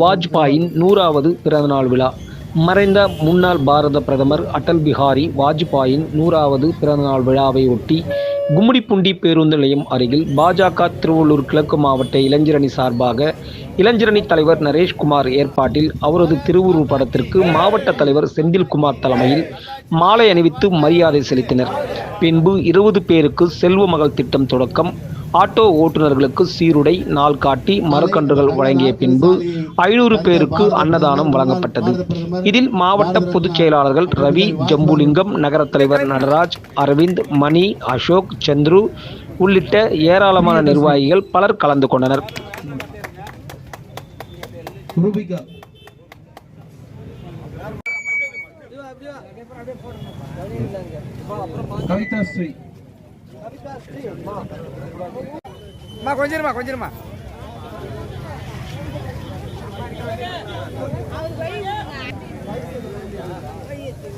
வாஜ்பாயின் நூறாவது பிறந்தநாள் விழா. மறைந்த முன்னாள் பாரத பிரதமர் அடல் பிஹாரி வாஜ்பாயின் நூறாவது பிறந்தநாள் விழாவை ஒட்டி கும்மிடிப்பூண்டி பேருந்து நிலையம் அருகில் பாஜக திருவள்ளூர் கிழக்கு மாவட்ட இளைஞரணி சார்பாக இளைஞரணி தலைவர் நரேஷ்குமார் ஏற்பாட்டில் அவரது திருவுருவ படத்திற்கு மாவட்ட தலைவர் செந்தில்குமார் தலைமையில் மாலை அணிவித்து மரியாதை செலுத்தினர். பின்பு இருபது பேருக்கு செல்வ மகள் திட்டம் தொடக்கம். ஆட்டோ ஓட்டுநர்களுக்கு சீருடை நாள் காட்டி மரக்கன்றுகள் வழங்கிய பின்பு ஐநூறு பேருக்கு அன்னதானம் வழங்கப்பட்டது. இதில் மாவட்ட பொதுச் செயலாளர்கள் ரவி ஜம்புலிங்கம் நகர தலைவர் நடராஜ் அரவிந்த் மணி அசோக் சந்துரு உள்ளிட்ட ஏராளமான நிர்வாகிகள் பலர் கலந்து கொண்டனர். கவிதா ஸ்ரீ. அம்மா கொஞ்சிருமா கொஞ்சிருமா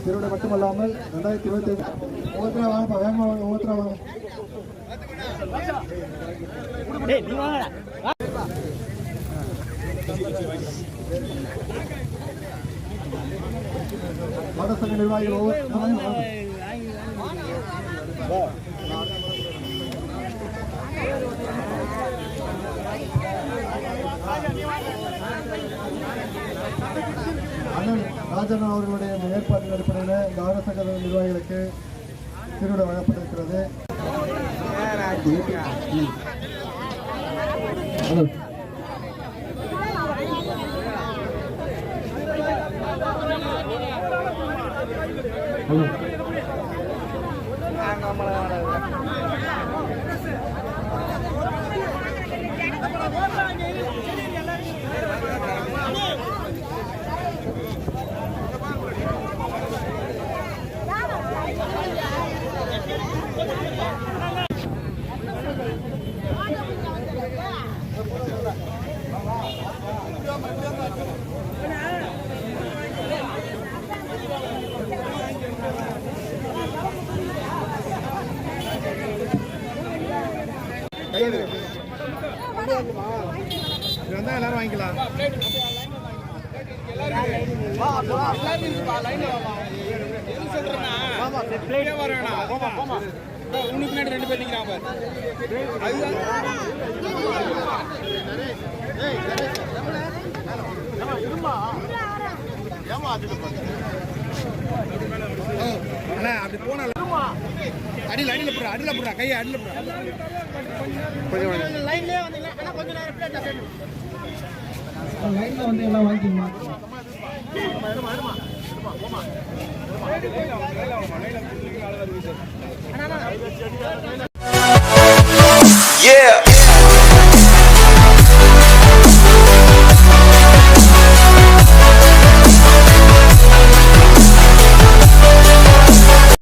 திருவிழா மட்டுமல்லாமல் ரெண்டாயிரத்தி இருபத்தி ஒவ்வொருத்தரா வாங்கப்பா வேகமா வாங்க ஒவ்வொருத்தரா வாங்க மாவட்ட சங்க நிர்வாகிகள் ஒவ்வொருத்தரும் அண்ணன் ராஜன் அவர்களுடைய ஏற்பாட்டின் அடிப்படையில் இந்த ஆர்எஸ் சங்க நிர்வாகிகளுக்கு திருவிழா வழங்கப்பட்டிருக்கிறது. ஹலோ இருந்தால் எல்லாரும் வாங்கிக்கலாம் உனக்கு பின்னாடி ரெண்டு பேர் நிக்கிறாங்க பாரு. அண்ணா அடியில் அடியில் போடுறா அடியில் போடுறா கையை அடியில் போடுறா. லைனில் வந்து எல்லாம் வாங்கிக்கணுமா Yeah.